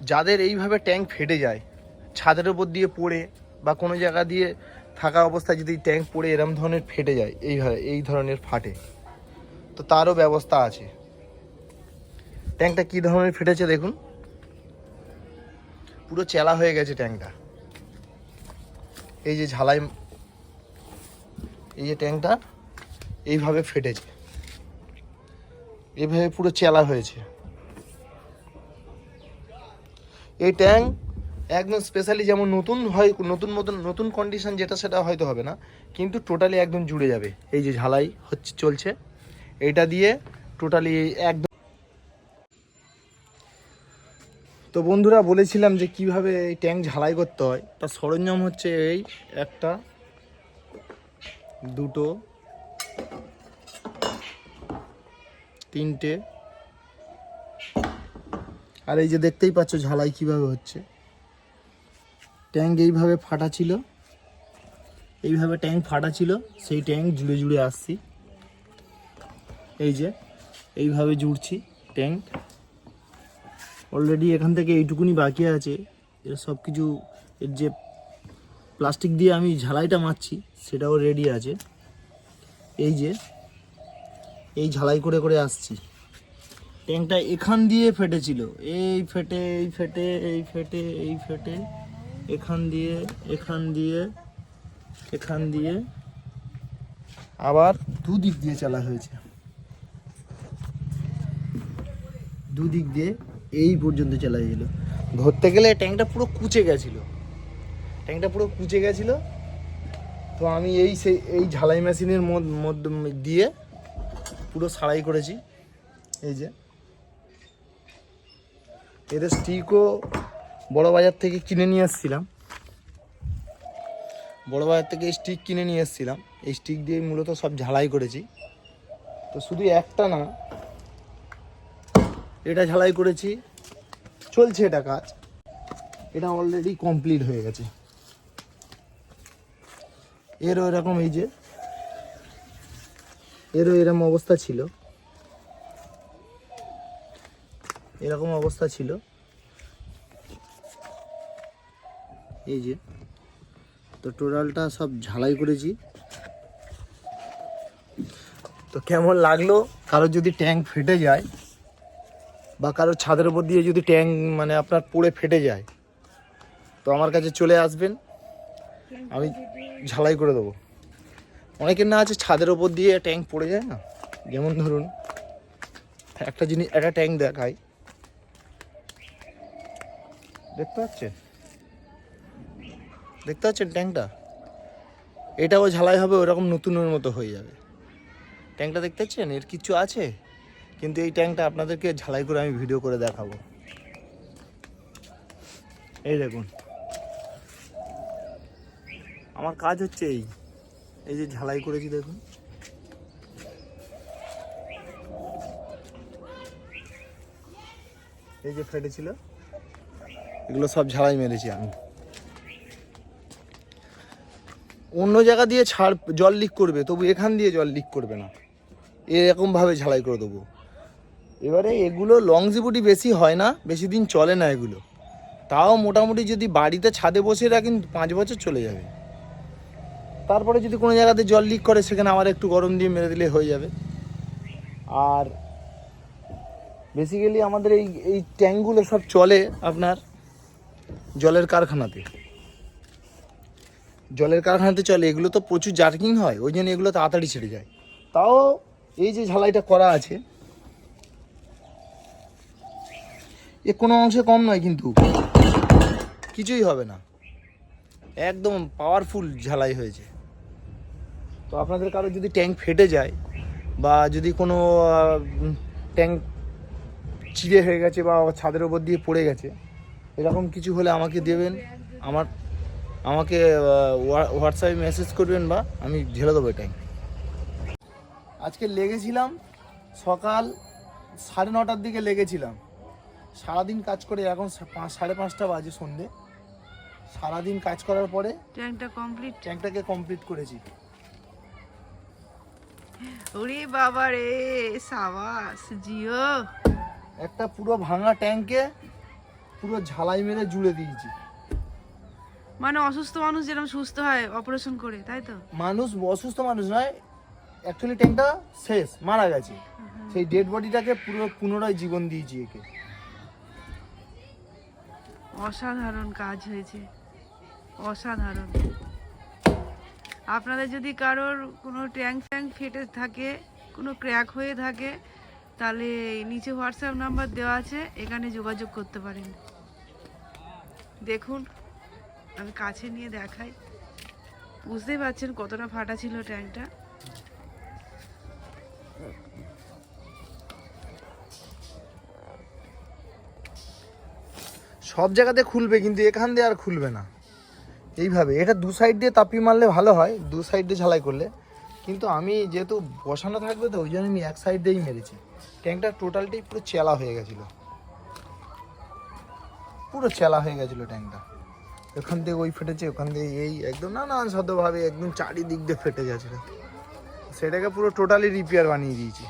যাদের এইভাবে ট্যাঙ্ক ফেটে যায়, ছাদের উপর দিয়ে পড়ে বা কোনো জায়গা দিয়ে থাকা অবস্থায় যদি ট্যাঙ্ক পড়ে, এরম ধরনের ফেটে যায়, এইভাবে, এই ধরনের ফাটে। তো তারও ব্যবস্থা আছে। ট্যাঙ্কটা কী ধরনের ফেটেছে দেখুন। পুরো চেলা হয়ে গেছে ট্যাঙ্কটা। এই যে ঝালাই, এই যে ট্যাঙ্কটা, এইভাবে ফেটেছে। এইভাবে পুরো চেলা হয়েছে। এই ট্যাঙ্ক একদম স্পেশালি যেমন নতুন হয়, নতুন মতন, নতুন কন্ডিশন যেটা সেটা হয়তো হবে না, কিন্তু টোটালি একদম জুড়ে যাবে। এই যে ঝালাই হচ্ছে, চলছে। এটা দিয়ে টোটালি একদম তো বন্ধুরা বলেছিলাম যে কীভাবে এই ট্যাঙ্ক ঝালাই করতে হয়। তার সরঞ্জাম হচ্ছে এই একটা, দুটো, তিনটে আর এই যে দেখতেই পাচ্ছ ঝালাই কীভাবে হচ্ছে। ট্যাঙ্ক এইভাবে ফাটা ছিল। এইভাবে ট্যাঙ্ক ফাটা ছিল, সেই ট্যাঙ্ক জুড়ে জুড়ে আসছি। এই যে, এইভাবে জুড়ছি ট্যাঙ্ক। অলরেডি এখান থেকে এইটুকুনি বাকি আছে। এর সব কিছু এর যে প্লাস্টিক দিয়ে আমি ঝালাইটা মারছি, সেটাও রেডি আছে। এই যে, এই ঝালাই করে করে আসছি। ট্যাঙ্কটা এখান দিয়ে ফেটেছিল। এই ফেটে এই ফেটে এই ফেটে এই ফেটে, এখান দিয়ে এখান দিয়ে এখান দিয়ে। আবার দুদিক দিয়ে চালা হয়েছে। দুদিক দিয়ে এই পর্যন্ত চালা হয়েছিল ধরতে গেলে ট্যাঙ্কটা পুরো কুচে গেছিল। ট্যাঙ্কটা পুরো কুচে গেছিল। তো আমি এই সেই, এই ঝালাই মেশিনের মধ্য দিয়ে পুরো সারাই করেছি। এই যে। এদের স্টিকও বড় বাজার থেকে কিনে নিয়ে এসেছিলাম বড় বাজার থেকে স্টিক কিনে নিয়ে এসেছিলাম এই স্টিক দিয়ে মূলত সব ঝালাই করেছি। তো শুধু একটা না, এটা ঝালাই করেছি। চলছে এটা কাজ। এটা অলরেডি কমপ্লিট হয়ে গেছে। এরও এরকম এই যে, এরও এরকম অবস্থা ছিল। এরকম অবস্থা ছিল। এই যে, তো টোটালটা সব ঝালাই করেছি। তো কেমন লাগল? কারোর যদি ট্যাঙ্ক ফেটে যায় বা কারোর ছাদের উপর দিয়ে যদি ট্যাঙ্ক মানে আপনার পড়ে ফেটে যায়, তো আমার কাছে চলে আসবেন। আমি ঝালাই করে দেবো। অনেকের না আছে ছাদের ওপর দিয়ে ট্যাঙ্ক পড়ে যায় না? যেমন ধরুন, একটা জিনিস, একটা ট্যাঙ্ক দেখাই। দেখতে পাচ্ছেন? দেখতে পাচ্ছেন ট্যাঙ্কটা এটাও ঝালাই হবে, ওরকম নতুনের মতো হয়ে যাবে। ট্যাঙ্কটা দেখতে পাচ্ছেন? এর কিছু আছে, কিন্তু এই ট্যাঙ্কটা আপনাদেরকে ঝালাই করে আমি ভিডিও করে দেখাবো। এই দেখুন। আমার কাজ হচ্ছে এই। এই যে ঝালাই করেছি, দেখুন। এই যে ফেটেছিল এগুলো সব ঝাড়াই মেরেছি আমি। অন্য জায়গা দিয়ে ছাড়, জল লিক করবে, তবু এখান দিয়ে জল লিক করবে না। এরকমভাবে ঝালাই করে দেবো। এবারে এগুলো লংজিভিটি বেশি হয় না, বেশি দিন চলে না এগুলো। তাও মোটামুটি যদি বাড়িতে ছাদে বসে রাখেন পাঁচ বছর চলে যাবে। তারপরে যদি কোনো জায়গাতে জল লিক করে, সেখানে আবার একটু গরম দিয়ে মেরে দিলে হয়ে যাবে। আর বেসিক্যালি আমাদের এই এই ট্যাঙ্কগুলো সব চলে আপনার। জলের কারখানাতে। জলের কারখানাতে চলে, এগুলো তো প্রচুর জার্কিং হয়, ওই জন্য এগুলো তাড়াতাড়ি ছেড়ে যায়। তাও এই যে ঝালাইটা করা আছে, এ কোনো অংশে কম নয় কিন্তু, কিছুই হবে না। একদম পাওয়ারফুল ঝালাই হয়েছে। তো আপনাদের কারও যদি ট্যাঙ্ক ফেটে যায়, বা যদি কোনো ট্যাঙ্ক চিড়ে হয়ে গেছে বা ছাদের ওপর দিয়ে পড়ে গেছে এরকম কিছু হলে আমাকে দেবেন। আমার আমাকে হোয়াটসঅ্যাপে মেসেজ করবেন বা আমি ঢেলে দেবো ট্যাঙ্ক আজকে লেগেছিলাম সকাল সাড়ে নটার দিকে লেগেছিলাম। সারাদিন কাজ করে এখন সাড়ে পাঁচটা বাজে সন্ধে। সারাদিন কাজ করার পরে ট্যাঙ্কটা কমপ্লিট ট্যাঙ্কটাকে কমপ্লিট করেছি। ওরে বাবা রে সাবাস জিও। একটা পুরো ভাঙা ট্যাঙ্কে পুরো ঝালাই মেরে জুড়ে দিয়েছি। মানে অসুস্থ মানুষ যেরকম সুস্থ হয় অপারেশন করে তাই তো? মানুষ অসুস্থ মানুষ নয় অ্যাকচুয়ালি ট্যাঙ্কটা শেষ মারা গেছে। সেই ডেড বডিটাকে পুরো পুনরায় জীবন দিয়েছি একে। অসাধারণ কাজ হয়েছে। অসাধারণ। আপনাদের যদি কারোর কোনো ট্যাঙ্ক ট্যাঙ্ক ফেটে থাকে কোনো ক্র্যাক হয়ে থাকে তাহলে নিচে হোয়াটসঅ্যাপ নাম্বার দেওয়া আছে, এখানে যোগাযোগ করতে পারেন। দেখুন, আমি কাছে নিয়ে দেখাই। বুঝতেই পারছেন কতটা ফাটা ছিল ট্যাঙ্কটা সব জায়গাতে খুলবে, কিন্তু এখান দিয়ে আর খুলবে না। এইভাবে, এটা দু সাইড দিয়ে তাপি মারলে ভালো হয়, দু সাইড দিয়ে ঝালাই করলে। কিন্তু আমি যেহেতু বসানো থাকবে তো, ওই জন্য আমি এক সাইড দিয়েই মেরেছি। ট্যাঙ্কটা টোটালটাই পুরো চেলা হয়ে গেছিল। পুরো চেলা হয়ে গেছিল ট্যাঙ্কটা ওখান থেকে ওই ফেটেছে, ওখান থেকে এই একদম না সদ্যভাবে একদম চারিদিক দিয়ে ফেটে গেছিল সেটাকে পুরো টোটালি রিপেয়ার বানিয়ে দিয়েছি।